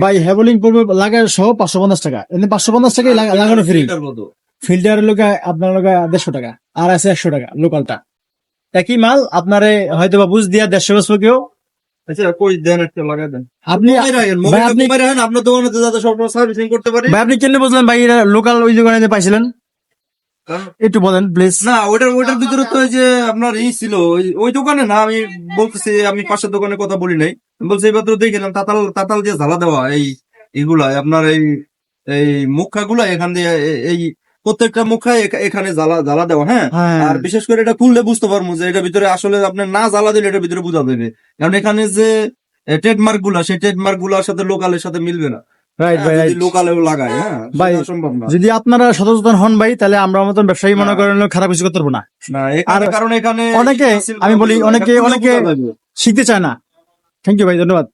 ভাই হ্যাভলিং পড়বে লাগার সহ পাঁচশো পঞ্চাশ টাকা। এমনি পাঁচশো পঞ্চাশ টাকাই লাগানো ফ্রি ফিল্টারের লোকে আপনার লোকে দেড়শো টাকা আর আছে একশো টাকা লোকালটা একই মাল আপনারে হয়তো বা বুঝ দিয়া দেড়শো বছর কেউ। আচ্ছা আপনি আপনার দোকানে যাতে সার্ভিসিং করতে পারি। ভাই আপনি কেন বুঝলেন ভাই লোকাল ওই দোকানে পাইছিলেন? একটু বলেন প্লিজ না ওটার ওটার ভিতরে তো ওই যে আপনার ই ছিল ওই- দোকানে না আমি বলতেছি আমি পাশের দোকানের কথা বলি নাই। বলছি এবার তো দেখলাম তাতাল তাতাল দিয়ে ঝালা দেওয়া এই এগুলা আপনার এই এই মুখা গুলা এখান দিয়ে এই প্রত্যেকটা মুখা এখানে জ্বালা জ্বালা দেওয়া হ্যাঁ? হ্যাঁ। আর বিশেষ করে এটা খুললে বুঝতে পারব যে এটার ভিতরে আসলে আপনি না জ্বালা দিলে এটার ভিতরে বোঝা যাবে। কারণ এখানে যে ট্রেডমার্কগুলা সেই ট্রেডমার্কগুলার সাথে লোকালের সাথে মিলবে না। রাইট ভাই রাইট লোকালেও লাগায় হ্যাঁ ভাই, সম্ভব না। যদি আপনারা সচেতন হন ভাই তাহলে আমরা মতন ব্যবসায়ী মনে করেন খারাপ কিছু করতে পারব না। না আর কারণ এখানে অনেকে- আমি বলি, অনেকে- অনেকে- শিখতে চায় না। থ্যাংক ইউ ভাই ধন্যবাদ।